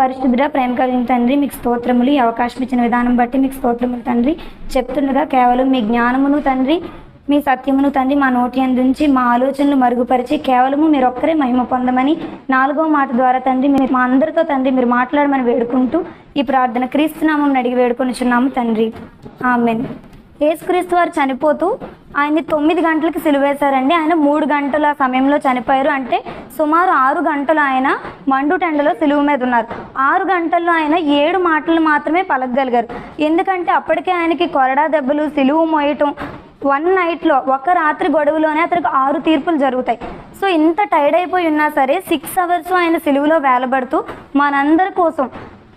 పరిశుద్ధుడ ప్రేమ కలిగిన తండ్రి మీకు స్తోత్రములు ఈ అవకాశం ఇచ్చిన విధానం బట్టి మీకు స్తోత్రములు తండ్రి. చెప్తుండగా కేవలం మీ జ్ఞానమును తండ్రి మీ సత్యమును తండ్రి మా నోటి అందించి మా ఆలోచనలు మరుగుపరిచి కేవలము మీరు ఒక్కరే మహిమ పొందమని నాలుగో మాట ద్వారా తండ్రి మీరు మా అందరితో తండ్రి మీరు మాట్లాడమని వేడుకుంటూ ఈ ప్రార్థన క్రీస్తునామం అడిగి వేడుకొనిచున్నాము తండ్రి. ఆమెన్. యేసుక్రీస్తు వారు చనిపోతూ ఆయన్ని తొమ్మిది గంటలకు సిలువేశారండి. ఆయన మూడు గంటల సమయంలో చనిపోయారు. అంటే సుమారు ఆరు గంటలు ఆయన మండుటెండలో సిలువు మీద ఉన్నారు. ఆరు గంటల్లో ఆయన ఏడు మాటలు మాత్రమే పలకగలిగారు. ఎందుకంటే అప్పటికే ఆయనకి కొరడా దెబ్బలు సిలువు మోయటం వన్ నైట్లో ఒక రాత్రి గొడవలోనే అతనికి ఆరు తీర్పులు జరుగుతాయి. సో ఇంత టైర్డ్ అయిపోయి ఉన్నా సరే సిక్స్ అవర్స్ ఆయన సిలువలో వేలబడుతూ మనందరి కోసం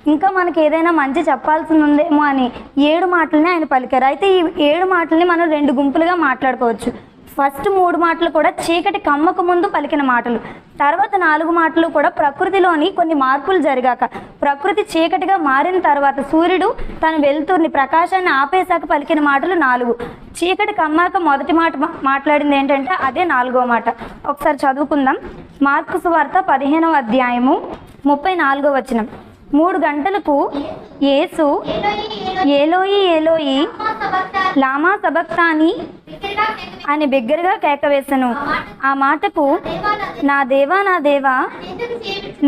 ఇంకా మనకి ఏదైనా మంచి చెప్పాల్సింది ఉందేమో అని ఏడు మాటలని ఆయన పలికారు. అయితే ఈ ఏడు మాటల్ని మనం రెండు గుంపులుగా మాట్లాడుకోవచ్చు. ఫస్ట్ మూడు మాటలు కూడా చీకటి కమ్మక ముందు పలికిన మాటలు. తర్వాత నాలుగు మాటలు కూడా ప్రకృతిలోని కొన్ని మార్పులు జరిగాక. ప్రకృతి చీకటిగా మారిన తర్వాత సూర్యుడు తన వెలుతురుని ప్రకాశాన్ని ఆపేశాక పలికిన మాటలు నాలుగు. చీకటి కమ్మాక మొదటి మాట మాట్లాడింది ఏంటంటే అదే నాలుగో మాట. ఒకసారి చదువుకుందాం. మార్కు సువార్త పదిహేనవ అధ్యాయము ముప్పై నాలుగో వచనం. మూడు గంటలకు యేసు ఏలోయి ఏలోయి లామా సబక్తాని అని బిగ్గరగా కేక వేసెను. ఆ మాటకు నా దేవా నా దేవా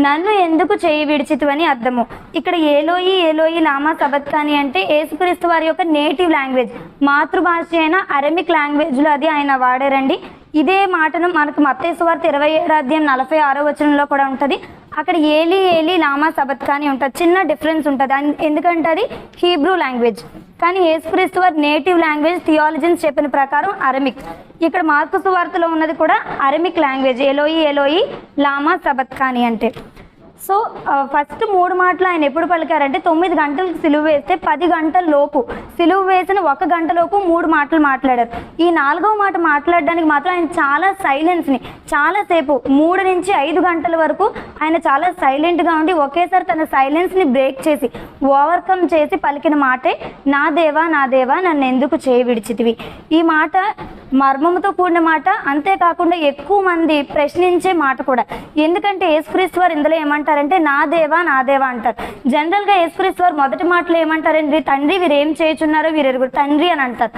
నన్ను ఎందుకు చేయి విడిచితు అని అర్థము. ఇక్కడ ఏలోయి ఏలోయి లామా సబత్కాని అంటే ఏసుక్రీస్తు వారి యొక్క నేటివ్ లాంగ్వేజ్. మాతృభాష అయిన అరమిక్ లాంగ్వేజ్లో అది ఆయన వాడారండి. ఇదే మాటను మనకు మత్తేసు వార్త ఇరవై ఏడు అధ్యాయం నలభై ఆరో వచనంలో కూడా ఉంటుంది. అక్కడ ఏలి ఏలి లామా సబత్కాని ఉంటుంది. చిన్న డిఫరెన్స్ ఉంటుంది. ఎందుకంటే అది హీబ్రూ లాంగ్వేజ్. కానీ యేసుక్రీస్తు వారి నేటివ్ లాంగ్వేజ్ థియాలజన్స్ చెప్పిన ప్రకారం అరమిక్. ఇక్కడ మార్కు సువార్తలో ఉన్నది కూడా అరమిక్ లాంగ్వేజ్. ఎలోయి ఎలోయి లామా సబత్కాని అంటే. సో ఫస్ట్ మూడు మాటలు ఆయన ఎప్పుడు పలికారంటే తొమ్మిది గంటలకు సిలువ వేస్తే పది గంటల లోపు. సిలువ వేసిన ఒక గంట లోపు మూడు మాటలు మాట్లాడారు. ఈ నాలుగవ మాట మాట్లాడడానికి మాత్రం ఆయన చాలా సైలెన్స్ని చాలాసేపు మూడు నుంచి ఐదు గంటల వరకు ఆయన చాలా సైలెంట్గా ఉండి ఒకేసారి తన సైలెన్స్ని బ్రేక్ చేసి ఓవర్కమ్ చేసి పలికిన మాటే నా దేవా నా దేవా నన్ను ఎందుకు చేయి విడిచితివి? ఈ మాట మర్మముతో కూడిన మాట అంతేకాకుండా ఎక్కువ మంది ప్రశ్నించే మాట కూడా. ఎందుకంటే యేసుక్రీస్తు వారు ఇందులో ఏమంటారు? ఏమంటారంటే నా దేవా నా దేవా అంటారు. జనరల్గా యేసుక్రీస్తు వారు మొదటి మాటలు ఏమంటారండి? తండ్రి వీరు ఏం చేయుచున్నారో వీరు ఎరుగురు తండ్రి అని అంటారు.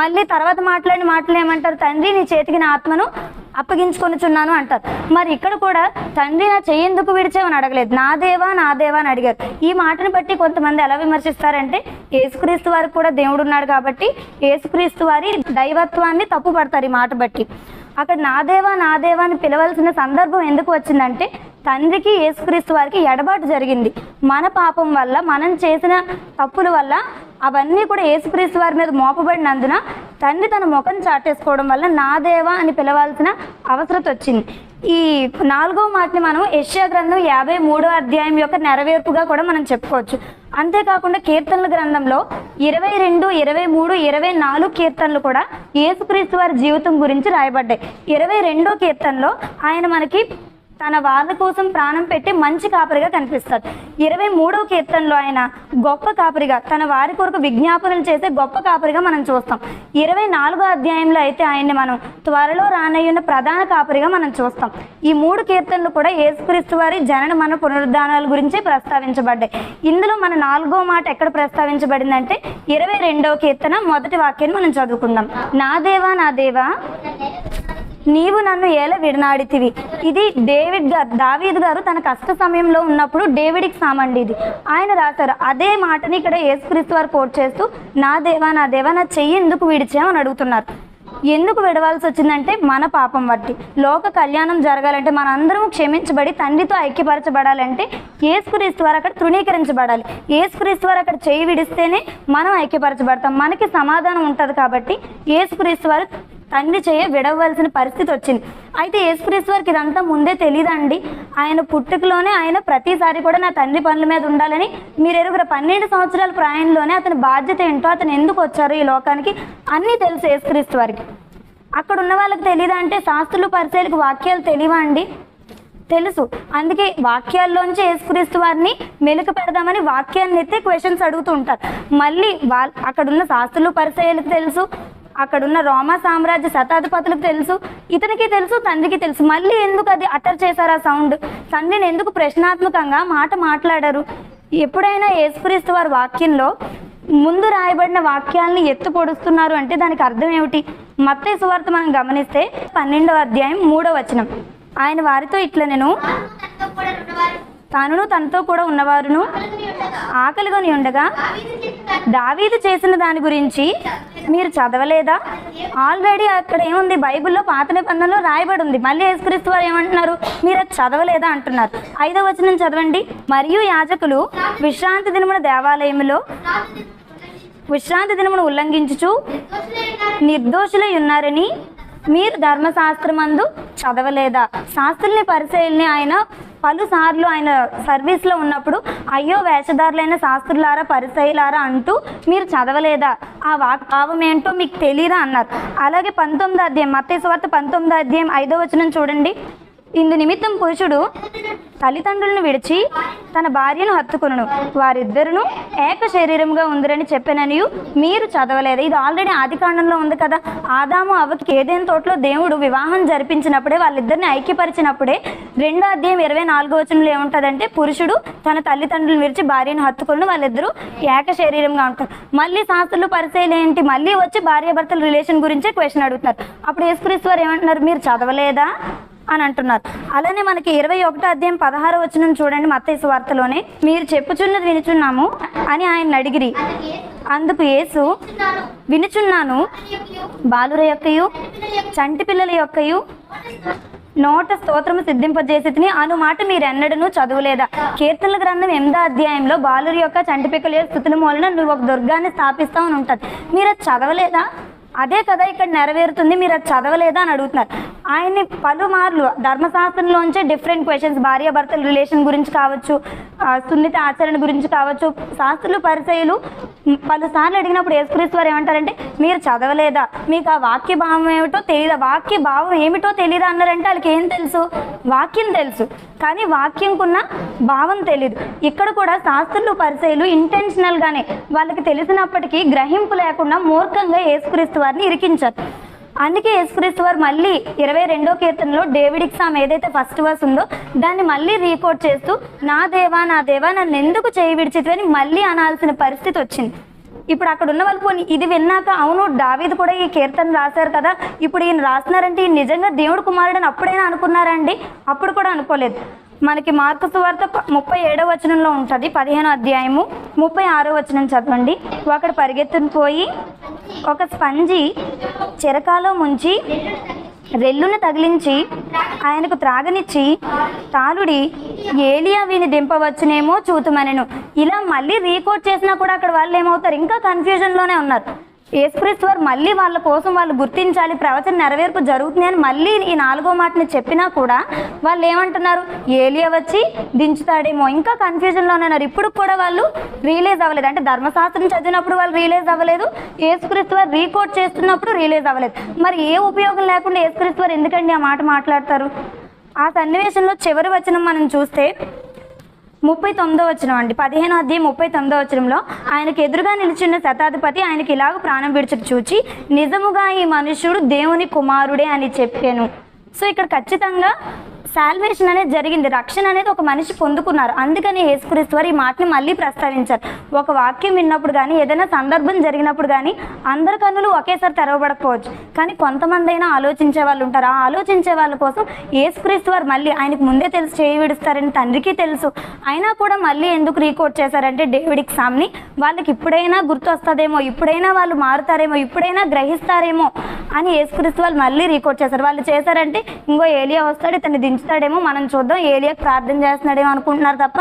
మళ్ళీ తర్వాత మాట్లాడిన మాటలు ఏమంటారు? తండ్రి నీ చేతికి నా ఆత్మను అప్పగించుకొనిచున్నాను అంటారు. మరి ఇక్కడ కూడా తండ్రి నా చెయ్యేందుకు విడిచేవని అడగలేదు. నా దేవా నా దేవా అని అడిగారు. ఈ మాటను బట్టి కొంతమంది ఎలా విమర్శిస్తారంటే యేసుక్రీస్తు వారికి కూడా దేవుడు ఉన్నాడు కాబట్టి యేసుక్రీస్తు వారి దైవత్వాన్ని తప్పుపడతారు ఈ మాట బట్టి. అక్కడ నా దేవా నా దేవా అని పిలవలసిన సందర్భం ఎందుకు వచ్చిందంటే తండ్రికి యేసుక్రీస్తు వారికి ఎడబాటు జరిగింది. మన పాపం వల్ల మనం చేసిన తప్పుల వల్ల అవన్నీ కూడా యేసుక్రీస్తు వారి మీద మోపబడినందున తండ్రి తన ముఖం చాటేసుకోవడం వల్ల నా దేవా అని పిలవాల్సిన అవసరత వచ్చింది. ఈ నాలుగో మాటని మనం యష్యా గ్రంథం యాభై మూడో అధ్యాయం యొక్క నెరవేర్పుగా కూడా మనం చెప్పుకోవచ్చు. అంతేకాకుండా కీర్తనల గ్రంథంలో ఇరవై రెండు ఇరవై మూడు ఇరవై నాలుగు కీర్తనలు కూడా యేసుక్రీస్తు వారి జీవితం గురించి రాయబడ్డాయి. ఇరవై రెండో కీర్తనలో ఆయన మనకి తన వాళ్ళ కోసం ప్రాణం పెట్టి మంచి కాపరిగా కనిపిస్తాడు. ఇరవై మూడో కీర్తనలో ఆయన గొప్ప కాపరిగా తన వారి కొరకు విజ్ఞాపనలు చేసే గొప్ప కాపరిగా మనం చూస్తాం. ఇరవై నాలుగో అధ్యాయంలో అయితే ఆయన్ని మనం త్వరలో రానయ్యున్న ప్రధాన కాపరిగా మనం చూస్తాం. ఈ మూడు కీర్తనలు కూడా యేసుక్రీస్తు వారి జనన మన పునరుద్ధానాల గురించి ప్రస్తావించబడ్డాయి. ఇందులో మన నాలుగో మాట ఎక్కడ ప్రస్తావించబడిందంటే ఇరవై రెండవ కీర్తన మొదటి వాక్యాన్ని మనం చదువుకుందాం. నా దేవా నా దేవా నీవు నన్ను ఏల విడనాడితివి. ఇది డేవిడ్ గారు దావీద్ గారు తన కష్ట సమయంలో ఉన్నప్పుడు డేవిడ్కి సామండి ఇది. ఆయన రాశారు అదే మాటని ఇక్కడ యేసుక్రీస్తు వారు కోట్ చేస్తూ నా దేవా నా దేవా నా చెయ్యి ఎందుకు విడిచామని అడుగుతున్నారు. ఎందుకు విడవాల్సి వచ్చిందంటే మన పాపం బట్టి లోక కళ్యాణం జరగాలంటే మనందరం క్షమించబడి తండ్రితో ఐక్యపరచబడాలంటే ఏసుక్రీస్తు వారు అక్కడ తృణీకరించబడాలి. ఏసుక్రీస్తు వారు అక్కడ చేయి విడిస్తేనే మనం ఐక్యపరచబడతాం. మనకి సమాధానం ఉంటుంది కాబట్టి ఏసుక్రీస్తు వారు తండ్రి చేయ విడవలసిన పరిస్థితి వచ్చింది. అయితే యేసుక్రీస్తు వారికి ఇదంతా ముందే తెలియదండి ఆయన పుట్టుకలోనే ఆయన ప్రతిసారి కూడా నా తండ్రి పనుల మీద ఉండాలని మీరు ఎరుగురు పన్నెండు సంవత్సరాల ప్రాయంలోనే అతని బాధ్యత ఏంటో అతను ఎందుకు వచ్చారు ఈ లోకానికి అన్నీ తెలుసు యేసుక్రీస్తు వారికి అక్కడ ఉన్న వాళ్ళకి తెలియదా అంటే శాస్త్రులు పరిచయలకు వాక్యాలు తెలియవా అండి? తెలుసు. అందుకే వాక్యాల్లోంచి యేసుక్రీస్తు వారిని మెలుక పెడదామని వాక్యాన్ని అయితే క్వశ్చన్స్ అడుగుతూ ఉంటారు. మళ్ళీ వాళ్ళ అక్కడున్న శాస్త్రులు పరిచయాలకు తెలుసు. అక్కడున్న రోమా సామ్రాజ్య శతాధిపతులకు తెలుసు ఇతనికి తెలుసు తండ్రికి తెలుసు. మళ్ళీ ఎందుకు అది అటర్ చేశారు ఆ సౌండ్? తండ్రిని ఎందుకు ప్రశ్నాత్మకంగా మాట మాట్లాడారు? ఎప్పుడైనా యేసుక్రీస్తు వారి వాక్యంలో ముందు రాయబడిన వాక్యాలని ఎత్తు పొడుస్తున్నారు అంటే దానికి అర్థం ఏమిటి? మత్తే సువార్త మనం గమనిస్తే పన్నెండవ అధ్యాయం మూడవ వచనం. ఆయన వారితో ఇట్లా నేను తనను తనతో కూడా ఉన్నవారును ఉండగా ఆకలిగొని ఉండగా దావీదు చేసిన దాని గురించి మీరు చదవలేదా? ఆల్రెడీ అక్కడ ఏముంది? బైబిల్లో పాత నిబంధనలో రాయబడి ఉంది మళ్ళీ యేసుక్రీస్తు వారు ఏమంటున్నారు? మీరు అది చదవలేదా? అంటున్నారు. ఐదో వచనం చదవండి. మరియు యాజకులు విశ్రాంతి దినమున దేవాలయంలో విశ్రాంతి దినమును ఉల్లంఘించుచు నిర్దోషులై ఉన్నారని మీరు ధర్మశాస్త్రమందు చదవలేదా? శాస్త్రుల్ని పరిశీలిని ఆయన పలుసార్లు ఆయన సర్వీస్లో ఉన్నప్పుడు అయ్యో వేషధారులైన శాస్త్రులారా పరిచయులారా అంటూ మీరు చదవలేదా? ఆ వాక్ భావం ఏంటో మీకు తెలియదా అన్నారు. అలాగే పంతొమ్మిదో అధ్యాయం మత్స్య సువార్త పంతొమ్మిదో అధ్యాయం ఐదో వచనం చూడండి. ఇందు నిమిత్తం పురుషుడు తల్లిదండ్రులను విడిచి తన భార్యను హత్తుకును వారిద్దరును ఏక శరీరంగా ఉందిరని చెప్పాననియు మీరు చదవలేదు. ఇది ఆల్రెడీ ఆది కాండంలో ఉంది కదా. ఆదాము అవకి ఏదైనా తోటలో దేవుడు వివాహం జరిపించినప్పుడే వాళ్ళిద్దరిని ఐక్యపరిచినప్పుడే రెండో అధ్యాయం ఇరవై నాలుగో వచనంలో ఏముంటుందంటే పురుషుడు తన తల్లిదండ్రులను విడిచి భార్యను హత్తుకుని వాళ్ళిద్దరూ ఏక శరీరంగా ఉంటారు. మళ్ళీ శాస్త్రులు పరిచయాలు ఏంటి? మళ్ళీ వచ్చి భార్యాభర్తల రిలేషన్ గురించే క్వశ్చన్ అడుగుతున్నారు. అప్పుడు యేసుక్రీస్తు వారు ఏమంటున్నారు? మీరు చదవలేదా? అని అంటున్నారు. అలానే మనకి ఇరవై ఒకటో అధ్యాయం పదహారు వచనం చూడండి మత్తయి వార్తలోనే. మీరు చెప్పుచున్నది వినుచున్నాము అని ఆయన అడిగిరి. అందుకు యేసు వినుచున్నాను. బాలుర యొక్కయు చంటి పిల్లల యొక్కయు నోట స్తోత్రము సిద్ధింపజేసి అను మాట మీరెన్నడను చదువులేదా? కీర్తనల గ్రంథం ఎనిమిదో అధ్యాయంలో బాలురి యొక్క చంటిపిక్కల యొక్క స్థుతుల మూలన నువ్వు ఒక దుర్గాన్ని స్థాపిస్తావు అని ఉంటుంది. మీరు అది చదవలేదా? అదే కదా ఇక్కడ నెరవేరుతుంది మీరు అది చదవలేదా అని అడుగుతున్నారు. ఆయన్ని పలుమార్లు ధర్మశాస్త్రంలోంచే డిఫరెంట్ క్వశ్చన్స్ భార్యాభర్తల రిలేషన్ గురించి కావచ్చు సున్నిత ఆచరణ గురించి కావచ్చు శాస్త్రులు పరిచయలు పలుసార్లు అడిగినప్పుడు యేసుక్రీస్తు వారు ఏమంటారంటే మీరు చదవలేదా? మీకు ఆ వాక్య భావం ఏమిటో తెలియదా వాక్య భావం ఏమిటో తెలియదా అన్నారంటే వాళ్ళకి ఏం తెలుసు? వాక్యం తెలుసు. కానీ వాక్యంకున్న భావం తెలియదు ఇక్కడ కూడా శాస్త్రులు పరిచయలు ఇంటెన్షనల్గానే వాళ్ళకి తెలిసినప్పటికీ గ్రహింపు లేకుండా మూర్ఖంగా యేసుక్రీస్తు వారిని ఇరికించారు. అందుకే యేసుక్రీస్తు వారు మళ్ళీ ఇరవై రెండో కీర్తనలో డేవిడిక్ సామ్ ఏదైతే ఫస్ట్ వర్స్ ఉందో దాన్ని మళ్ళీ రీకోడ్ చేస్తూ నా దేవా నా దేవా నన్ను ఎందుకు చేయి విడిచితని మళ్ళీ అనాల్సిన పరిస్థితి వచ్చింది. ఇప్పుడు అక్కడ ఉన్న వాళ్ళు పోనీ ఇది విన్నాక అవును దావీదు కూడా ఈ కీర్తన రాశారు కదా ఇప్పుడు ఈయన రాస్తున్నారంటే ఈయన నిజంగా దేవుడు కుమారుడని అప్పుడైనా అనుకున్నారండి అప్పుడు కూడా అనుకోలేదు. మనకి మార్కు సువార్త ముప్పై ఏడవ వచనంలో ఉంటుంది పదిహేను అధ్యాయము ముప్పై ఆరో వచనం చదవండి. ఒకడు పరిగెత్తుని పోయి ఒక స్పంజి చిరకాలో ముంచి రెల్లును తగిలించి ఆయనకు త్రాగనిచ్చి తాలుడి ఏలియా వీని దింపవచ్చునేమో చూతుమనెను. ఇలా మళ్ళీ రీకోడ్ చేసినా కూడా అక్కడ వాళ్ళు ఏమవుతారు ఇంకా కన్ఫ్యూజన్లోనే ఉన్నారు. యేసుక్రీస్తు వారు మళ్ళీ వాళ్ళ కోసం వాళ్ళు గుర్తించాలి ప్రవచన నెరవేర్పు జరుగుతుంది అని మళ్ళీ ఈ నాలుగో మాటని చెప్పినా కూడా వాళ్ళు ఏమంటున్నారు? ఏలియా వచ్చి దించుతాడేమో. ఇంకా కన్ఫ్యూజన్లోనే ఉన్నారు. ఇప్పుడు కూడా వాళ్ళు రియలైజ్ అవ్వలేదు. అంటే ధర్మశాస్త్రం చదివినప్పుడు వాళ్ళు రియలైజ్ అవ్వలేదు. యేసుక్రీస్తు వారు రీకోడ్ చేస్తున్నప్పుడు రియలైజ్ అవ్వలేదు. మరి ఏ ఉపయోగం లేకుండా యేసుక్రీస్తు వారు ఎందుకండి ఆ మాట మాట్లాడతారు? ఆ సన్నివేశంలో చివరి వచనం మనం చూస్తే ముప్పై తొమ్మిదో వచనం అండి. పదిహేను అధ్యాయం ముప్పై తొమ్మిదో వచనంలో ఆయనకు ఎదురుగా నిలిచిన శతాధిపతి ఆయనకి ఇలాగ ప్రాణం విడిచుకు చూచి నిజముగా ఈ మనుష్యుడు దేవుని కుమారుడే అని చెప్పాను. సో ఇక్కడ ఖచ్చితంగా సాల్వేషన్ అనేది జరిగింది. రక్షణ అనేది ఒక మనిషి పొందుకున్నారు. అందుకని యేసుక్రీస్తు వారు ఈ మాటని మళ్ళీ ప్రస్తావించారు. ఒక వాక్యం విన్నప్పుడు కానీ ఏదైనా సందర్భం జరిగినప్పుడు కానీ అందరి కన్నులు ఒకేసారి తెరవబడకపోవచ్చు. కానీ కొంతమంది అయినా ఆలోచించే వాళ్ళు ఉంటారు. ఆ ఆలోచించే వాళ్ళ కోసం యేసుక్రీస్తు వారు మళ్ళీ ఆయనకు ముందే తెలుసు చేయి విడుస్తారని తండ్రికి తెలుసు. అయినా కూడా మళ్ళీ ఎందుకు రీకోర్ట్ చేశారంటే డేవిడ్ సామ్ని వాళ్ళకి ఇప్పుడైనా గుర్తు వస్తుందేమో ఇప్పుడైనా వాళ్ళు మారుతారేమో ఇప్పుడైనా గ్రహిస్తారేమో అని యేసుక్రీస్తు వాళ్ళు మళ్ళీ రీకోర్ట్ చేశారు. వాళ్ళు చేశారంటే ఇంకో ఏలియా వస్తాడు ఇతన్ని చూస్తాడేమో మనం చూద్దాం ఏలియాకి ప్రార్థన చేస్తున్నాడేమో అనుకుంటున్నారు తప్ప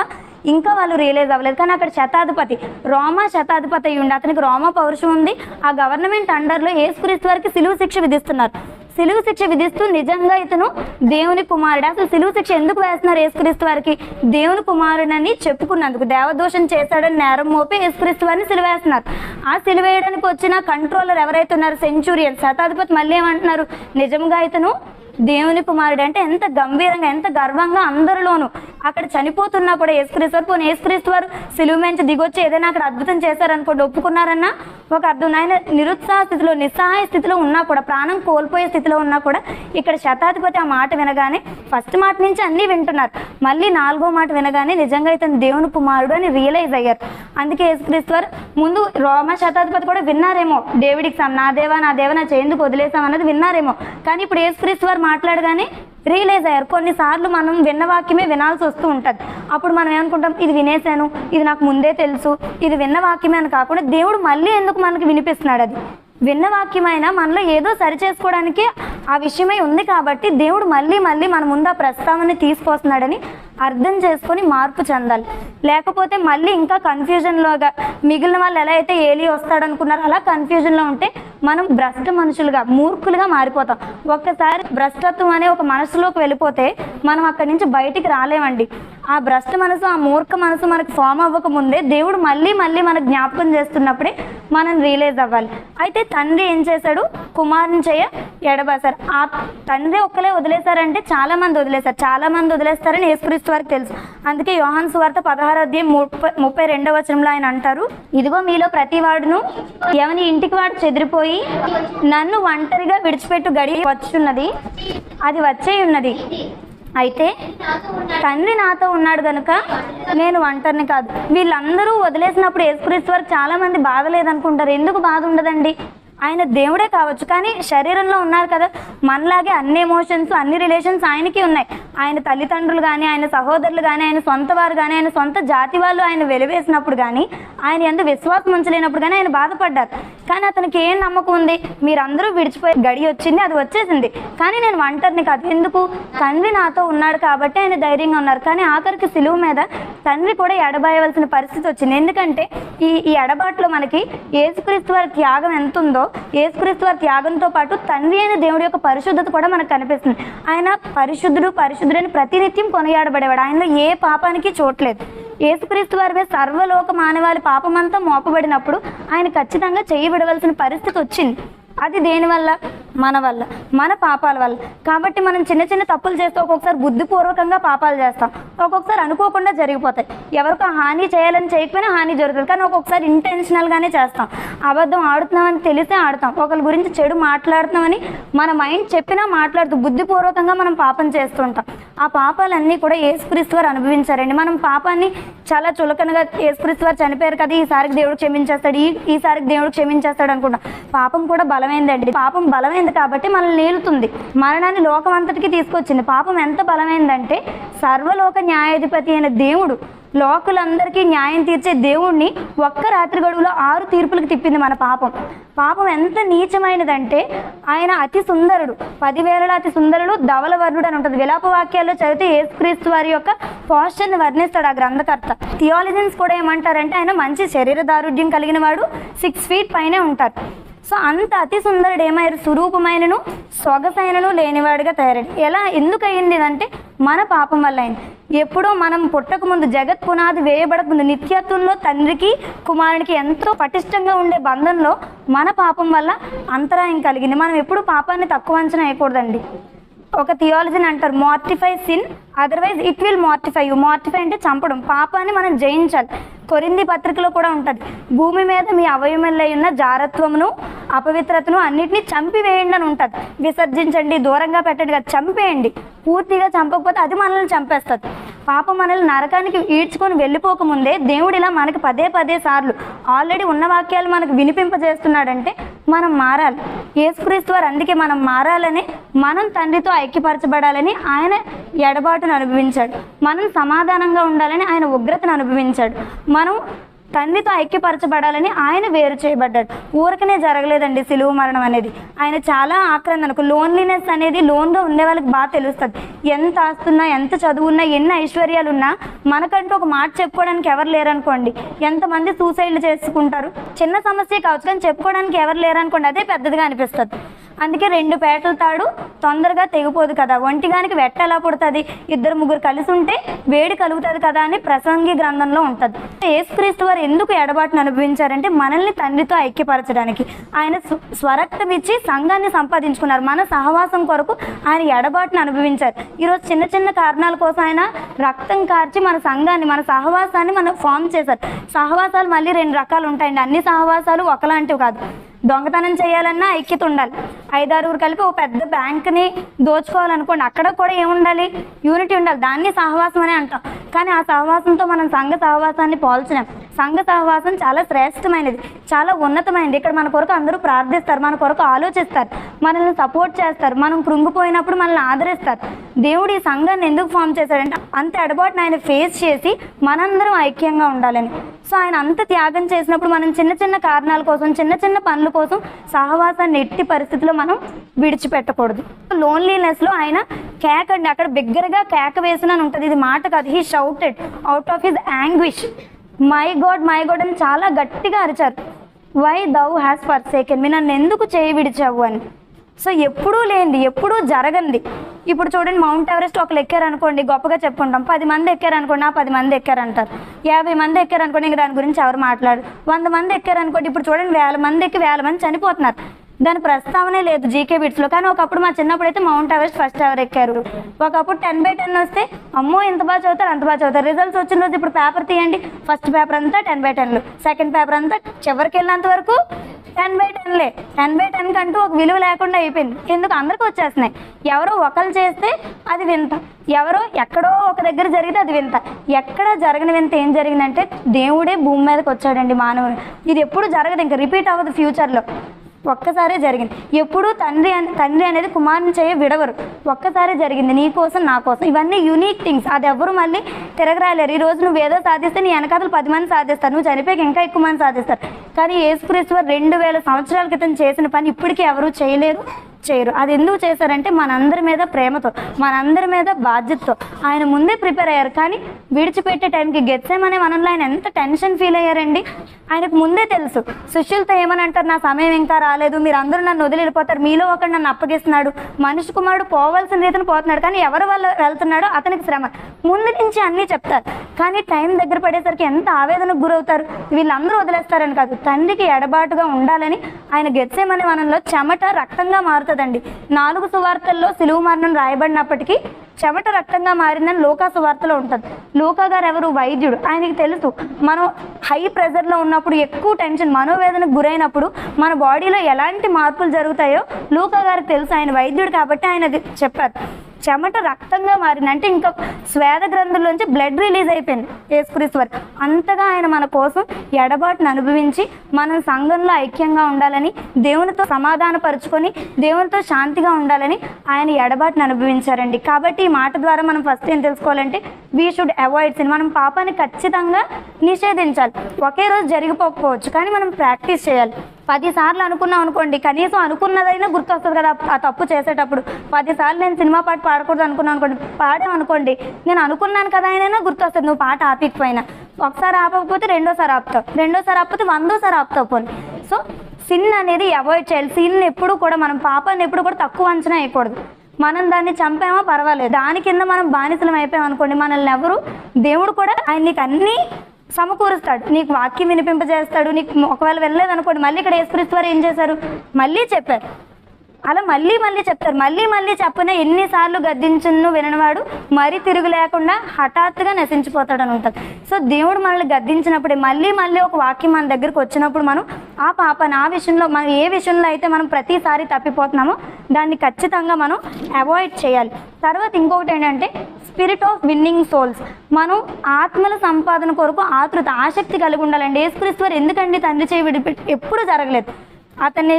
ఇంకా వాళ్ళు రియలైజ్ అవ్వలేదు. కానీ అక్కడ శతాధిపతి రోమా శతాధిపతి అయి ఉండి అతనికి రోమా పౌరుషం ఉంది. ఆ గవర్నమెంట్ అండర్లో ఏసుక్రీస్తు వారికి సిలువు శిక్ష విధిస్తున్నారు. సిలువు శిక్ష విధిస్తూ నిజంగా ఇతను దేవుని కుమారుడు. అసలు సిలువు శిక్ష ఎందుకు వేస్తున్నారు యేసుక్రీస్తు వారికి? దేవుని కుమారుడని చెప్పుకున్నందుకు దేవదోషం చేశాడని నేరం మోపి యేసుక్రీస్తు వారిని సిలువేస్తున్నారు ఆ సిలువేయడానికి వచ్చిన కంట్రోలర్ ఎవరైతే ఉన్నారు సెంచురియన్ శతాధిపతి మళ్ళీ ఏమంటున్నారు? నిజంగా ఇతను దేవుని కుమారుడు అంటే ఎంత గంభీరంగా ఎంత గర్వంగా అందరిలోనూ అక్కడ చనిపోతున్నా కూడా యేసుక్రీస్తు పోనీ ఏసుక్రీస్తు వారు సిలువ నుంచి దిగొచ్చి ఏదైనా అక్కడ అద్భుతం చేశారనుకోండి ఒప్పుకున్నారన్నా ఒక అర్థం ఆయన నిరుత్సాహ స్థితిలో నిస్సహాయ స్థితిలో ఉన్నా కూడా ప్రాణం కోల్పోయే స్థితిలో ఉన్నా కూడా ఇక్కడ శతాధిపతి ఆ మాట వినగానే ఫస్ట్ మాట నుంచి అన్నీ వింటున్నారు. మళ్ళీ నాలుగో మాట వినగానే నిజంగా ఇతను దేవుని కుమారుడు అని రియలైజ్ అయ్యారు. అందుకే యేసుక్రీస్తు వారు ముందు రోమ శతాధిపతి కూడా విన్నారేమో డేవిడికి నా దేవా నా దేవ నా చేందుకు వదిలేసాం అన్నది విన్నారేమో. కానీ ఇప్పుడు యేసుక్రీస్తు వారు మాట్లాడగానే రియలైజ్ అయ్యారు. కొన్నిసార్లు మనం విన్న వాక్యమే వినాల్సి వస్తూ ఉంటుంది. అప్పుడు మనం ఏమనుకుంటాం? ఇది వినేశాను. ఇది నాకు ముందే తెలుసు. ఇది విన్న వాక్యమే అని కాకుండా దేవుడు మళ్ళీ ఎందుకు మనకి వినిపిస్తున్నాడు అది? విన్న వాక్యమైనా మనలో ఏదో సరి చేసుకోవడానికి ఆ విషయమై ఉంది కాబట్టి దేవుడు మళ్ళీ మళ్ళీ మన ముందు ఆ ప్రస్తావన తీసుకొస్తున్నాడని అర్థం చేసుకొని మార్పు చెందాలి. లేకపోతే మళ్ళీ ఇంకా కన్ఫ్యూజన్లోగా మిగిలిన వాళ్ళు ఎలా అయితే ఏలి వస్తాడనుకున్నారో అలా కన్ఫ్యూజన్లో ఉంటే మనం భ్రష్ట మనుషులుగా మూర్ఖులుగా మారిపోతాం. ఒక్కసారి భ్రష్టత్వం అనే ఒక మనసులోకి వెళ్ళిపోతే మనం అక్కడి నుంచి బయటికి రాలేమండి. ఆ భ్రష్ట మనసు ఆ మూర్ఖ మనసు మనకు ఫామ్ అవ్వక ముందే దేవుడు మళ్ళీ మళ్ళీ మనకు జ్ఞాపకం చేస్తున్నప్పుడే మనం రియలైజ్ అవ్వాలి. అయితే తండ్రి ఏం చేశాడు? కుమారుని చేయ ఎడబాసారు ఆ తండ్రి ఒక్కలే వదిలేశారంటే చాలా మంది వదిలేశారు. చాలా మంది వదిలేస్తారని యేసుక్రీస్తు వరకు తెలుసు. అందుకే యోహాన్ సువార్త పదహారు అధ్యాయం ముప్పై ముప్పై రెండవ వచనంలో ఆయన అంటారు ఇదిగో మీలో ప్రతి వాడును ఎవని ఇంటికి వాడు చెదిరిపోయి నన్ను ఒంటరిగా విడిచిపెట్టు గడి వచ్చున్నది అది వచ్చే ఉన్నది. అయితే తండ్రి నాతో ఉన్నాడు కనుక నేను ఒంటరిని కాదు. వీళ్ళందరూ వదిలేసినప్పుడు యేసుక్రీస్తు వారికి చాలా మంది బాధ లేదనుకుంటారు ఎందుకు బాధ ఉండదండి? ఆయన దేవుడే కావచ్చు కానీ శరీరంలో ఉన్నారు కదా. మనలాగే అన్ని ఎమోషన్స్ అన్ని రిలేషన్స్ ఆయనకి ఉన్నాయి. ఆయన తల్లిదండ్రులు కానీ ఆయన సహోదరులు కానీ ఆయన సొంత వారు కానీ ఆయన సొంత జాతి వాళ్ళు ఆయన వెలివేసినప్పుడు కానీ ఆయన ఎందు విశ్వాసం ఉంచలేనప్పుడు కానీ ఆయన బాధపడ్డారు. కానీ అతనికి ఏం నమ్మకం ఉంది? మీరందరూ విడిచిపోయి గడి వచ్చింది అది వచ్చేసింది. కానీ నేను ఒంటరిని కాదు. ఎందుకు? తండ్రి నాతో ఉన్నాడు కాబట్టి ఆయన ధైర్యంగా ఉన్నారు. కానీ ఆఖరికి సిలువు మీద తండ్రి కూడా ఎడబాయవలసిన పరిస్థితి వచ్చింది. ఎందుకంటే ఈ ఈ ఎడబాట్లో మనకి ఏసుక్రీస్తు వారి త్యాగం ఎంత ఉందో ఏసుక్రీస్తు వారి త్యాగంతో పాటు తండ్రి అయిన దేవుడి యొక్క పరిశుద్ధత కూడా మనకు కనిపిస్తుంది. ఆయన పరిశుద్ధుడు పరిశుద్ధుడని అని ప్రతినిత్యం కొనియాడబడేవాడు. ఆయనలో ఏ పాపానికి చూడలేదు యేసుక్రీస్తు వారిపై సర్వలోక మానవాళి పాపమంతా మోపబడినప్పుడు ఆయన ఖచ్చితంగా చేయబడవలసిన పరిస్థితి వచ్చింది. అది దేని వల్ల? మన వల్ల. మన పాపాల వల్ల. కాబట్టి మనం చిన్న చిన్న తప్పులు చేస్తే ఒక్కొక్కసారి బుద్ధిపూర్వకంగా పాపాలు చేస్తాం. ఒక్కొక్కసారి అనుకోకుండా జరిగిపోతాయి. ఎవరికో హాని చేయాలని చేయకపోయినా హాని జరుగుతుంది. కానీ ఒక్కొక్కసారి ఇంటెన్షనల్గానే చేస్తాం. అబద్ధం ఆడుతున్నామని తెలిసే ఆడతాం. ఒకరి గురించి చెడు మాట్లాడుతున్నామని మన మైండ్ చెప్పినా మాట్లాడుతూ బుద్ధిపూర్వకంగా మనం పాపం చేస్తుంటాం. ఆ పాపాలన్నీ కూడా యేసుక్రీస్తు వారు అనుభవించారండి. మనం పాపాన్ని చాలా చులకనగా యేసుక్రీస్తు వారు చనిపోయారు కదా ఈసారికి దేవుడు క్షమించేస్తాడు ఈ ఈసారికి దేవుడు క్షమించేస్తాడు అనుకుంటా. పాపం కూడా బలమైందండి. పాపం బలమైంది కాబట్టి మనల్ని నేలుతుంది. మరణాన్ని లోకం అంతటికి తీసుకొచ్చింది. పాపం ఎంత బలమైందంటే సర్వలోక న్యాయాధిపతి అయిన దేవుడు లోకులందరికీ న్యాయం తీర్చే దేవుణ్ణి ఒక్క రాత్రి గడువులో ఆరు తీర్పులకు తిప్పింది మన పాపం. పాపం ఎంత నీచమైనదంటే ఆయన అతి సుందరుడు. పదివేలలో అతి సుందరుడు ధవలవర్ణుడు అని ఉంటుంది. విలాప వాక్యాల్లో చదివితే యేసుక్రీస్తు వారి యొక్క పోస్టర్ని వర్ణిస్తాడు ఆ గ్రంథకర్త. థియాలజన్స్ కూడా ఏమంటారంటే ఆయన మంచి శరీర దారుఢ్యం కలిగిన వాడు సిక్స్ ఫీట్ పైనే ఉంటారు. సో అంత అతి సుందరుడు ఏమయ్యారు స్వరూపమైనను సొగసైనను లేనివాడిగా తయారయ్యాడు. ఎలా? ఎందుకు అయింది అంటే మన పాపం వల్ల అయింది ఎప్పుడో మనం పుట్టక ముందు జగత్ పునాది వేయబడక ముందు నిత్యత్వంలో తండ్రికి కుమారునికి ఎంతో పటిష్టంగా ఉండే బంధంలో మన పాపం వల్ల అంతరాయం కలిగింది. మనం ఎప్పుడు పాపాన్ని తక్కువ అంచనా వేయకూడదండి. ఒక థియాలజీని అంటారు mortify sin otherwise it will mortify you mortify అంటే చంపడం. పాపాన్ని మనం జయించాలి. కొరింది పత్రికలో కూడా ఉంటుంది. భూమి మీద మీ అవయవములై ఉన్న జారత్వమును అపవిత్రతను అన్నిటినీ చంపివేయండి అని ఉంటుంది. విసర్జించండి దూరంగా పెట్టండి కదా చంపేయండి పూర్తిగా చంపకపోతే అది మనల్ని చంపేస్తుంది. పాప మనల్ని నరకానికి ఈడ్చుకొని వెళ్ళిపోకముందే దేవుడు ఇలా మనకి పదే పదే సార్లు ఆల్రెడీ ఉన్న వాక్యాలు మనకు వినిపింపజేస్తున్నాడంటే మనం మారాలి. యేసుక్రీస్తు వారు అందుకే మనం మారాలని మనం తండ్రితో ఐక్యపరచబడాలని ఆయన ఎడబాటును అనుభవించాడు. మనం సమాధానంగా ఉండాలని ఆయన ఉగ్రతను అనుభవించాడు. మనం తండ్రితో ఐక్యపరచబడాలని ఆయన వేరు చేయబడ్డాడు. ఊరకనే జరగలేదండి సిలువ మరణం అనేది. ఆయన చాలా ఆక్రందనకు లోన్లీనెస్ అనేది లోన్గా ఉండే వాళ్ళకి బాగా తెలుస్తుంది. ఎంత ఆస్తున్నా ఎంత చదువున్నా ఎన్ని ఐశ్వర్యాలు ఉన్నా మనకంటూ ఒక మాట చెప్పుకోవడానికి ఎవరు లేరనుకోండి. ఎంతమంది సూసైడ్లు చేసుకుంటారు? చిన్న సమస్య కావచ్చు కానీ చెప్పుకోవడానికి ఎవరు లేరనుకోండి అదే పెద్దదిగా అనిపిస్తుంది. అందుకే రెండు పేటల తాడు తొందరగా తెగిపోదు కదా. ఒంటిగానికి వెట్ట ఎలా పుడుతుంది? ఇద్దరు ముగ్గురు కలిసి ఉంటే వేడి కలుగుతుంది కదా అని ప్రసంగి గ్రంథంలో ఉంటుంది. యేసుక్రీస్తు వారు ఎందుకు ఎడబాటును అనుభవించారంటే మనల్ని తండ్రితో ఐక్యపరచడానికి. ఆయన స్వ- స్వరక్తం ఇచ్చి సంఘాన్ని సంపాదించుకున్నారు. మన సహవాసం కొరకు ఆయన ఎడబాటును అనుభవించారు. ఈరోజు చిన్న చిన్న కారణాల కోసం ఆయన రక్తం కార్చి మన సంఘాన్ని మన సహవాసాన్ని మనం ఫామ్ చేశారు. సహవాసాలు మళ్ళీ రెండు రకాలు ఉంటాయండి. అన్ని సహవాసాలు ఒకలాంటివి కాదు. దొంగతనం చేయాలన్నా ఐక్యత ఉండాలి ఐదారుగురు కలిపి ఒక పెద్ద బ్యాంక్ని దోచుకోవాలనుకోండి. అక్కడ కూడా ఏముండాలి? యూనిటీ ఉండాలి. దాన్ని సహవాసం అనే అంటాం. కానీ ఆ సహవాసంతో మనం సంఘ సహవాసాన్ని పోల్చినాం సంఘ సహవాసం చాలా శ్రేష్టమైనది. చాలా ఉన్నతమైనది. ఇక్కడ మన కొరకు అందరూ ప్రార్థిస్తారు. మన కొరకు ఆలోచిస్తారు. మనల్ని సపోర్ట్ చేస్తారు. మనం కృంగిపోయినప్పుడు మనల్ని ఆదరిస్తారు. దేవుడు ఈ సంఘాన్ని ఎందుకు ఫామ్ చేశాడంటే అంత ఎడబాటును ఆయన ఫేస్ చేసి మనందరం ఐక్యంగా ఉండాలని. సో ఆయన అంత త్యాగం చేసినప్పుడు మనం చిన్న చిన్న కారణాల కోసం చిన్న చిన్న పనుల కోసం సహవాసాన్ని ఎట్టి పరిస్థితిలో మనం విడిచిపెట్టకూడదు. లోన్లీనెస్లో ఆయన కేక అండి అక్కడ బిగ్గరగా కేక వేసిన అని ఉంటుంది. ఇది మాట కాదు he shouted out of his anguish my God my God అని చాలా గట్టిగా అరిచారు. వై దౌ హ్యాస్ పర్సేకెన్ మీ నన్ను ఎందుకు చేయి విడిచావు అని. సో ఎప్పుడూ లేనిది ఎప్పుడూ జరగంది ఇప్పుడు చూడండి మౌంట్ ఎవరెస్ట్ ఒకరు ఎక్కారనుకోండి గొప్పగా చెప్పుకుంటాం. పది మంది ఎక్కారనుకోండి ఆ పది మంది ఎక్కారంటారు. యాభై మంది ఎక్కారనుకోండి ఇంక దాని గురించి ఎవరు మాట్లాడు వంద మంది ఎక్కారనుకోండి ఇప్పుడు చూడండి వేల మంది ఎక్కి వేల మంది చనిపోతున్నారు. దాని ప్రస్తావనే లేదు జీకే బిట్స్లో కానీ ఒకప్పుడు మా చిన్నప్పుడు అయితే మౌంట్ ఎవరెస్ట్ ఫస్ట్ ఎవరు ఎక్కారు. ఒకప్పుడు టెన్ బై టెన్ వస్తే అమ్మో ఇంత బాగా చదువుతారు అంత బాగా చదువుతారు. రిజల్ట్స్ వచ్చిన రోజు ఇప్పుడు పేపర్ తీయండి. ఫస్ట్ పేపర్ అంతా టెన్ బై టెన్లు సెకండ్ పేపర్ అంతా చివరికి వెళ్ళినంత వరకు టెన్ బై టెన్లే టెన్ బై టెన్ కంటూ ఒక విలువ లేకుండా అయిపోయింది. ఎందుకు? అందరికీ వచ్చేస్తున్నాయి. ఎవరో ఒకరు చేస్తే అది వింత. ఎవరో ఎక్కడో ఒక దగ్గర జరిగితే అది వింత. ఎక్కడ జరగని వింత ఏం జరిగిందంటే దేవుడే భూమి మీదకి వచ్చాడండి మానవుడు. ఇది ఎప్పుడు జరగదు. ఇంకా రిపీట్ అవ్వదు ఫ్యూచర్లో. ఒక్కసారే జరిగింది. ఎప్పుడూ తండ్రి తండ్రి అనేది కుమారుని చేయ విడవరు. ఒక్కసారే జరిగింది. నీ కోసం నా కోసం. ఇవన్నీ యూనిక్ థింగ్స్ అది ఎవరు మళ్ళీ తిరగరాలేరు ఈ రోజు నువ్వు ఏదో సాధిస్తే నీ వెనకాతలు పది మంది సాధిస్తారు. నువ్వు చనిపోయాక ఇంకా ఎక్కువ మంది సాధిస్తారు. కానీ యేసుక్రీస్తు వారు రెండు వేల సంవత్సరాల క్రితం చేసిన పని ఇప్పటికీ ఎవరూ చేయలేరు. చేయరు. అది ఎందుకు చేశారంటే మనందరి మీద ప్రేమతో మనందరి మీద బాధ్యతతో. ఆయన ముందే ప్రిపేర్ అయ్యారు. కానీ విడిచిపెట్టే టైంకి గెచ్చేమనే మనలో ఆయన ఎంత టెన్షన్ ఫీల్ అయ్యారండి? ఆయనకు ముందే తెలుసు. సుశీల్త ఏమని అంటారు? నా సమయం ఇంకా రాలేదు. మీరు అందరూ నన్ను వదిలిపోతారు మీలో ఒకడు నన్ను అప్పగిస్తున్నాడు. మనిషి కుమారుడు పోవాల్సిన రీతిని పోతున్నాడు. కానీ ఎవరు వల్ల వెళ్తున్నాడో అతనికి శ్రమ. ముందు నుంచి అన్నీ చెప్తారు. కానీ టైం దగ్గర పడేసరికి ఎంత ఆవేదనకు గురవుతారు? వీళ్ళందరూ వదిలేస్తారని కాదు. తండ్రికి ఎడబాటుగా ఉండాలని ఆయన గెచ్చేమనే మనలో చెమట రక్తంగా మారుతుందండి నాలుగు సువార్తల్లో సిలువు మరణం రాయబడినప్పటికీ చెమట రక్తంగా మారిందని లోకా సువార్తలో ఉంటుంది. లోకా గారు ఎవరు వైద్యుడు. ఆయనకి తెలుసు మనం హై ప్రెజర్లో ఉన్నప్పుడు ఎక్కువ టెన్షన్ మనోవేదనకు గురైనప్పుడు మన బాడీలో ఎలాంటి మార్పులు జరుగుతాయో లోకా గారికి తెలుసు. ఆయన వైద్యుడు కాబట్టి ఆయన చెప్పారు. చెమట రక్తంగా మారింది అంటే ఇంకా స్వేద గ్రంథుల్లోంచి బ్లడ్ రిలీజ్ అయిపోయింది యేసుక్రీస్తు వారు. అంతగా ఆయన మన కోసం ఎడబాటును అనుభవించి మనం సంఘంలో ఐక్యంగా ఉండాలని దేవునితో సమాధానపరుచుకొని దేవునితో శాంతిగా ఉండాలని ఆయన ఎడబాటును అనుభవించారండి. కాబట్టి ఈ మాట ద్వారా మనం ఫస్ట్ ఏం తెలుసుకోవాలంటే వీ షుడ్ అవాయిడ్ సిన్ మనం పాపాన్ని ఖచ్చితంగా నిషేధించాలి. ఒకే రోజు జరిగిపోకపోవచ్చు కానీ మనం ప్రాక్టీస్ చేయాలి. పదిసార్లు అనుకున్నాం అనుకోండి కనీసం అనుకున్నదైనా గుర్తొస్తుంది కదా ఆ తప్పు చేసేటప్పుడు. పదిసార్లు నేను సినిమా పాట పాడకూడదు అనుకున్నాను అనుకోండి పాడాం అనుకోండి నేను అనుకున్నాను కదా అయినా గుర్తొస్తుంది నువ్వు పాట ఆపికపోయినా ఒకసారి ఆపకపోతే రెండోసారి ఆపుతావు రెండోసారి ఆపితే వందోసారి ఆపుతావు పోనీ. సో సిన్ అనేది అవాయిడ్ చేయాలి. సిన్ ఎప్పుడు కూడా మనం పాపాన్ని ఎప్పుడు కూడా తక్కువ అంచనా వేయకూడదు. మనం దాన్ని చంపామో పర్వాలేదు. దాని కింద మనం బానిసలం అయిపోయాం అనుకోండి మనల్ని ఎవరు దేవుడు కూడా ఆయన నీకు అన్నీ సమకూరుస్తాడు. నీకు వాక్యం వినిపింపజేస్తాడు నీకు ఒకవేళ వెళ్ళలేదు అనుకోండి మళ్ళీ ఇక్కడ యేసుక్రీస్తు వారు ఏం చేశారు? మళ్ళీ చెప్పారు. అలా మళ్ళీ మళ్ళీ చెప్తారు. మళ్ళీ మళ్ళీ చెప్పిన ఎన్నిసార్లు గద్దించును వినవాడు మరీ తిరుగు లేకుండా హఠాత్తుగా నశించిపోతాడు అని ఉంటుంది సో దేవుడు మనల్ని గద్దించినప్పుడే మళ్ళీ మళ్ళీ ఒక వాక్యం మన దగ్గరికి వచ్చినప్పుడు మనం ఆ పాపని ఆ విషయంలో మనం ఏ విషయంలో అయితే మనం ప్రతిసారి తప్పిపోతున్నామో దాన్ని ఖచ్చితంగా మనం అవాయిడ్ చేయాలి. తర్వాత ఇంకొకటి ఏంటంటే స్పిరిట్ ఆఫ్ విన్నింగ్ సోల్స్ మనం ఆత్మల సంపాదన కొరకు ఆతృత ఆసక్తి కలిగి ఉండాలండి. యేసుక్రీస్తు వారు ఎందుకండి తండ్రి చేయి విడిపెట్టి ఎప్పుడు జరగలేదు. అతన్ని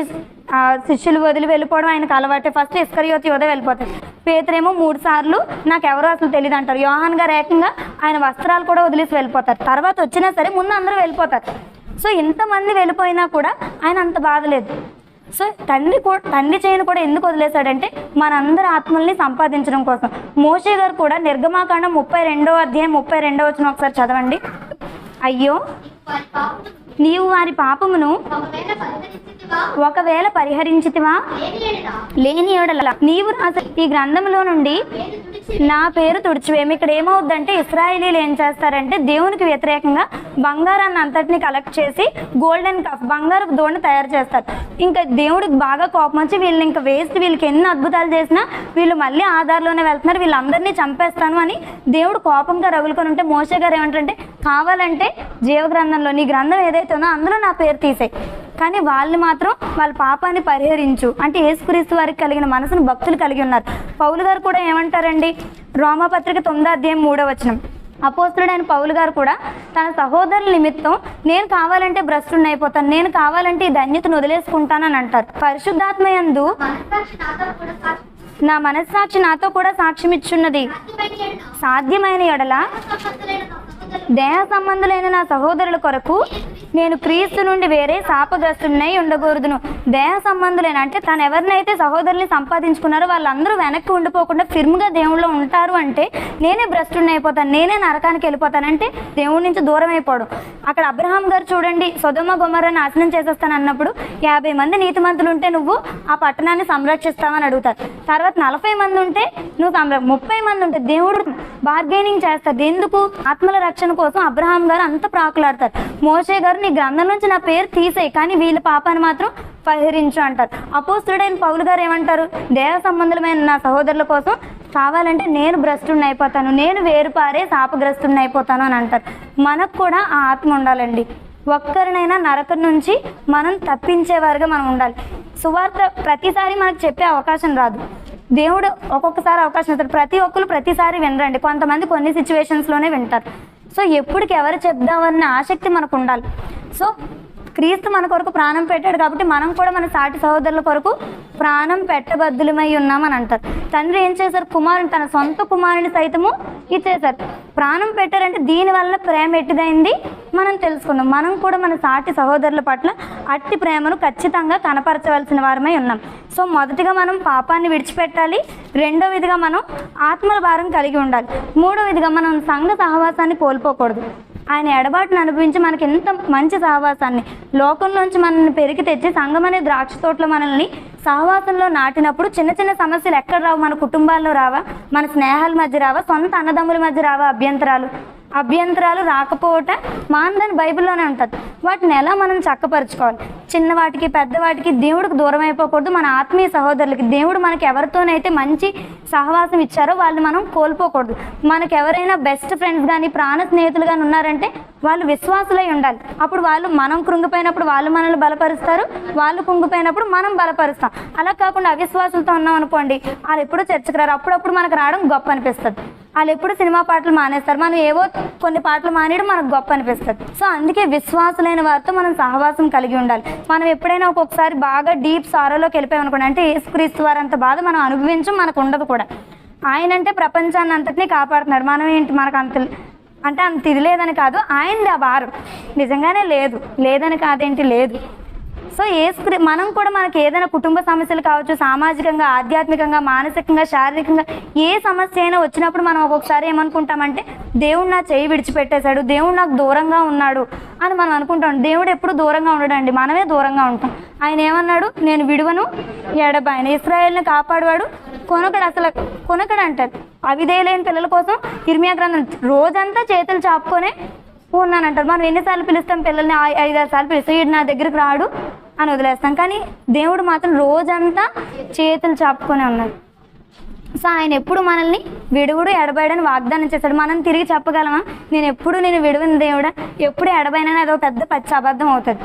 శిష్యులు వదిలి వెళ్ళిపోవడం ఆయనకు అలవాటే. ఫస్ట్ ఇస్కరియోతి యోధ వెళ్ళిపోతాడు. పేతురేమో మూడు సార్లు నాకు ఎవరో అసలు తెలియదు అంటారు యోహాన్ గారు ఏకంగా ఆయన వస్త్రాలు కూడా వదిలేసి వెళ్ళిపోతారు. తర్వాత వచ్చినా సరే ముందు అందరూ వెళ్ళిపోతారు. సో ఇంతమంది వెళ్ళిపోయినా కూడా ఆయన అంత బాధలేదు సో తండ్రి కూడా తండ్రి చేయను కూడా ఎందుకు వదిలేశాడంటే మనందరి ఆత్మల్ని సంపాదించడం కోసం. మోషే గారు కూడా నిర్గమాకాండం ముప్పై రెండో అధ్యాయం ముప్పై రెండో వచ్చిన ఒకసారి చదవండి. అయ్యో! నీవు వారి పాపమును ఒకవేళ పరిహరించితివా? లేని ఎడల. నీవు ఈ గ్రంథంలో నుండి నా పేరు తుడిచివేమి ఇక్కడ ఏమవుద్దంటే ఇస్రాయేలీలు ఏం చేస్తారంటే దేవునికి వ్యతిరేకంగా బంగారాన్ని అంతటిని కలెక్ట్ చేసి గోల్డెన్ కఫ్ బంగారు దోణి తయారు చేస్తారు. ఇంకా దేవుడికి బాగా కోపం వచ్చి వీళ్ళని ఇంకా వేస్ట్ వీళ్ళకి ఎన్ని అద్భుతాలు చేసినా వీళ్ళు మళ్ళీ ఆధార్లోనే వెళ్తున్నారు వీళ్ళందరినీ చంపేస్తాను అని దేవుడు కోపంగా రగులుకొని ఉంటే మోసే గారు ఏమంటారంటే కావాలంటే జీవగ్రంథంలో నీ గ్రంథం ఏదైతే ఉందో అందులో నా పేరు తీసేయి. కానీ వాళ్ళు మాత్రం వాళ్ళ పాపాన్ని పరిహరించు. అంటే యేసుక్రీస్తు వారికి కలిగిన మనసును భక్తులు కలిగి ఉన్నారు. పౌలు గారు కూడా ఏమంటారండి? రోమపత్రిక తొమ్మిదో అధ్యాయం మూడో వచనం. అపోస్తుడైన పౌలు గారు కూడా తన సహోదరుల నిమిత్తం నేను కావాలంటే భ్రష్టుని అయిపోతాను నేను కావాలంటే ఈ ధన్యతను వదిలేసుకుంటానని అంటారు. పరిశుద్ధాత్మయందు మనస్సాక్షి సాక్షి నా మనస్సాక్షి నాతో కూడా సాక్ష్యం ఇచ్చున్నది సాధ్యమైన ఎడల దేహ సంబంధులైన నా సహోదరుల కొరకు నేను క్రీస్తు నుండి వేరే శాపగ్రస్తున్నై ఉండకూడదును. దేహ సంబంధులైన అంటే తను ఎవరినైతే సహోదరుని సంపాదించుకున్నారో వాళ్ళందరూ వెనక్కి ఉండిపోకుండా ఫిర్మ్గా దేవుళ్ళు ఉంటారు అంటే నేనే భ్రష్టుని అయిపోతాను నేనే నరకానికి వెళ్ళిపోతానంటే దేవుడి నుంచి దూరం అయిపోవడం అక్కడ అబ్రహాం గారు చూడండి సొదమ బొమ్మర నాశనం చేసేస్తాను అన్నప్పుడు యాభై మంది నీతిమంతులు ఉంటే నువ్వు ఆ పట్టణాన్ని సంరక్షిస్తావని అడుగుతారు. తర్వాత నలభై మంది ఉంటే నువ్వు సంర ముప్పై మంది ఉంటే దేవుడు బార్గెనింగ్ చేస్తారు ఎందుకు? ఆత్మల రక్షణ కోసం అబ్రహాం గారు అంత ప్రాకులాడతారు. మోషే గారు నీ గ్రంథం నుంచి నా పేరు తీసేయి కానీ వీళ్ళ పాపాన్ని మాత్రం పరిహరించు అంటారు. అపోస్తుడైన పౌలు గారు ఏమంటారు? దేవ సంబంధులమైన నా సహోదరుల కోసం కావాలంటే నేను భ్రష్టుని అయిపోతాను నేను వేరుపారే శాపగ్రస్తుని అయిపోతాను అని అంటారు. మనకు కూడా ఆ ఆత్మ ఉండాలండి. ఒక్కరినైనా నరకం నుంచి మనం తప్పించేవారుగా మనం ఉండాలి. సువార్త ప్రతిసారి మనకు చెప్పే అవకాశం రాదు. దేవుడు ఒక్కొక్కసారి అవకాశం ఇస్తాడు. ప్రతి ఒక్కరు ప్రతిసారి వినరండి. కొంతమంది కొన్ని సిచ్యువేషన్స్లోనే వింటారు. సో ఎప్పటికి ఎవరు చెప్దామన్న ఆసక్తి మనకు ఉండాలి. సో క్రీస్తు మన కొరకు ప్రాణం పెట్టాడు కాబట్టి మనం కూడా మన సాటి సహోదరుల కొరకు ప్రాణం పెట్టబద్దులమై ఉన్నామని అంటారు. తండ్రి ఏం చేశారు? కుమారుని తన సొంత కుమారుని సైతము ఇచ్చేశారు. ప్రాణం పెట్టారంటే దీనివల్ల ప్రేమ ఎట్టిదైంది? మనం తెలుసుకుందాం. మనం కూడా మన సాటి సహోదరుల పట్ల అట్టి ప్రేమను ఖచ్చితంగా కనపరచవలసిన వారమై ఉన్నాం. సో మొదటిగా మనం పాపాన్ని విడిచిపెట్టాలి. రెండో విధిగా మనం ఆత్మల భారం కలిగి ఉండాలి. మూడో విధిగా మనం సంఘ సహవాసాన్ని కోల్పోకూడదు. ఆయన ఎడబాటును అనుభవించి మనకి ఎంత మంచి సహవాసాన్ని లోకంలోంచి మనల్ని పెరిగి తెచ్చి సంఘం అనే ద్రాక్ష తోటలో మనల్ని సహవాసంలో నాటినప్పుడు చిన్న చిన్న సమస్యలు ఎక్కడ రావు? మన కుటుంబాల్లో రావా? మన స్నేహాల మధ్య రావా? సొంత అన్నదమ్ముల మధ్య రావా అభ్యంతరాలు? అభ్యంతరాలు రాకపోవట మాందని బైబిల్లోనే ఉంటుంది. వాటిని ఎలా మనం చక్కపరుచుకోవాలి? చిన్నవాటికి పెద్దవాటికి దేవుడికి దూరం అయిపోకూడదు. మన ఆత్మీయ సహోదరులకి దేవుడు మనకి ఎవరితోనైతే మంచి సహవాసం ఇచ్చారో వాళ్ళు మనం కోల్పోకూడదు. మనకు ఎవరైనా బెస్ట్ ఫ్రెండ్స్ కానీ ప్రాణ స్నేహితులు కానీ ఉన్నారంటే వాళ్ళు విశ్వాసులై ఉండాలి. అప్పుడు వాళ్ళు మనం కృంగిపోయినప్పుడు వాళ్ళు మనల్ని బలపరుస్తారు. వాళ్ళు కుంగిపోయినప్పుడు మనం బలపరుస్తాం. అలా కాకుండా అవిశ్వాసులతో ఉన్నాం అనుకోండి వాళ్ళు ఎప్పుడూ చర్చకు రారు. అప్పుడప్పుడు మనకు రావడం గొప్ప అనిపిస్తుంది. వాళ్ళు ఎప్పుడు సినిమా పాటలు మానేస్తారు. మనం ఏవో కొన్ని పాటలు మానేయడం మనకు గొప్ప అనిపిస్తుంది. సో అందుకే విశ్వాసులైన వారితో మనం సహవాసం కలిగి ఉండాలి. మనం ఎప్పుడైనా ఒక్కొక్కసారి బాగా డీప్ సారోలోకి వెళ్ళిపోయాం అనుకోండి అంటే ఏసుక్రీస్తు వారు అంత బాధ మనం అనుభవించం మనకు ఉండదు కూడా. ఆయన అంటే ప్రపంచాన్ని అంతటినీ కాపాడుతున్నాడు. మనం ఏంటి మనకు అంత అంటే అంత ఇది లేదని కాదు ఆయనది ఆ భారం నిజంగానే లేదు. లేదని కాదేంటి? లేదు. సో ఏ మనం కూడా మనకి ఏదైనా కుటుంబ సమస్యలు కావచ్చు సామాజికంగా ఆధ్యాత్మికంగా మానసికంగా శారీరకంగా ఏ సమస్య అయినా వచ్చినప్పుడు మనం ఒక్కొక్కసారి ఏమనుకుంటామంటే దేవుడు నా చేయి విడిచిపెట్టేశాడు దేవుడు నాకు దూరంగా ఉన్నాడు అని మనం అనుకుంటాం. దేవుడు ఎప్పుడు దూరంగా ఉండడండి మనమే దూరంగా ఉంటాం. ఆయన ఏమన్నాడు? నేను విడువను ఎడబాయన ఇస్రాయేల్ని కాపాడువాడు. కొనకడు అసలు కొనకడు అంటారు అవిధేయులైన పిల్లల కోసం ఇర్మియా గ్రంథం రోజంతా చేతులు చాపుకొనే ఉన్నానంటారు మనం ఎన్నిసార్లు పిలుస్తాం పిల్లల్ని? ఐదారు సార్లు పిలుస్తాం. వీడు నా దగ్గరికి రాడు అని వదిలేస్తాం. కానీ దేవుడు మాత్రం రోజంతా చేతులు చాపుకొని ఉన్నాడు. సో ఆయన ఎప్పుడు మనల్ని విడువుడు ఎడబాయడని వాగ్దానం చేశాడు. మనం తిరిగి చెప్పగలమా? నేను ఎప్పుడు నేను విడువని దేవుడా? ఎప్పుడు ఎడబైనని అది ఒక పెద్ద పచ్చి అబద్ధం అవుతుంది.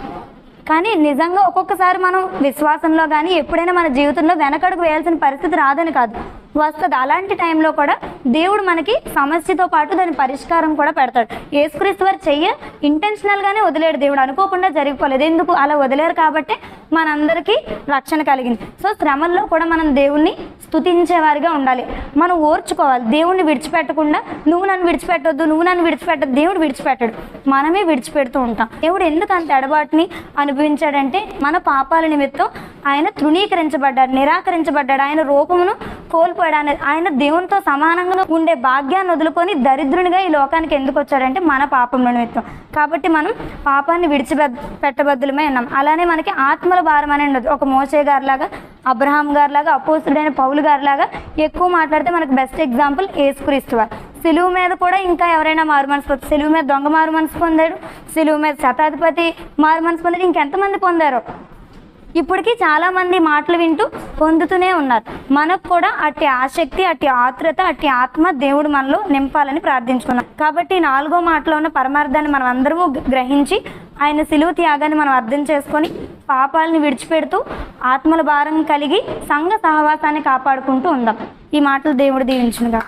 కానీ నిజంగా ఒక్కొక్కసారి మనం విశ్వాసంలో కానీ ఎప్పుడైనా మన జీవితంలో వెనకడుగు వేయాల్సిన పరిస్థితి రాదని కాదు. వస్తుంది. అలాంటి టైంలో కూడా దేవుడు మనకి సమస్యతో పాటు దాని పరిష్కారం కూడా పెడతాడు. యేసుక్రీస్తు వారు చెయ్య ఇంటెన్షనల్గానే వదిలేడు దేవుడు. అనుకోకుండా జరిగిపోలేదు. ఎందుకు? అలా వదిలేరు కాబట్టి మనందరికీ రక్షణ కలిగింది. సో శ్రమల్లో కూడా మనం దేవుణ్ణి స్తుతించేవారిగా ఉండాలి. మనం ఓర్చుకోవాలి. దేవుణ్ణి విడిచిపెట్టకుండా నువ్వు నన్ను విడిచిపెట్టొద్దు నువ్వు నన్ను విడిచిపెట్టద్దు దేవుడు విడిచిపెట్టడు. మనమే విడిచిపెడుతూ ఉంటాం. దేవుడు ఎందుకు అంత ఎడబాటుని అనుభవించాడంటే మన పాపాల నిమిత్తం ఆయన తృణీకరించబడ్డాడు నిరాకరించబడ్డాడు. ఆయన రూపమును కోల్పోయాడు. ఆయన ఆయన దేవునితో సమానంగా ఉండే భాగ్యాన్ని వదులుకొని దరిద్రునిగా ఈ లోకానికి ఎందుకు వచ్చాడంటే మన పాపంలో నిమిత్తం. కాబట్టి మనం పాపాన్ని విడిచిపె పెట్టబద్దులమే ఉన్నాం అలానే మనకి ఆత్మల భారం అని ఉండదు. ఒక మోసే గారిలాగా అబ్రహాం గారిలాగా అపోసుడైన పౌలు గారిలాగా ఎక్కువ మాట్లాడితే మనకు బెస్ట్ ఎగ్జాంపుల్ ఏసుక్రీస్తు వారు. సిలువు మీద కూడా ఇంకా ఎవరైనా మారు మనసు పొందారు సిలువు మీద దొంగ మారు మనసు పొందాడు సిలువు మీద శతాధిపతి మారు మనసు పొందాడు ఇంకెంతమంది పొందారో? ఇప్పటికీ చాలా మంది మాటలు వింటూ పొందుతూనే ఉన్నారు. మనకు కూడా అట్టి ఆసక్తి అట్టి ఆత్రత అట్టి ఆత్మ దేవుడు మనలో నింపాలని ప్రార్థించుకున్నాం. కాబట్టి నాలుగో మాటలో ఉన్న పరమార్థాన్ని మనం అందరము గ్రహించి ఆయన సిలువు త్యాగాన్ని మనం అర్థం చేసుకొని పాపాలని విడిచిపెడుతూ ఆత్మల భారం కలిగి సంఘ సహవాసాన్ని కాపాడుకుంటూ ఉందాం. ఈ మాటలు దేవుడు దీవించునుగా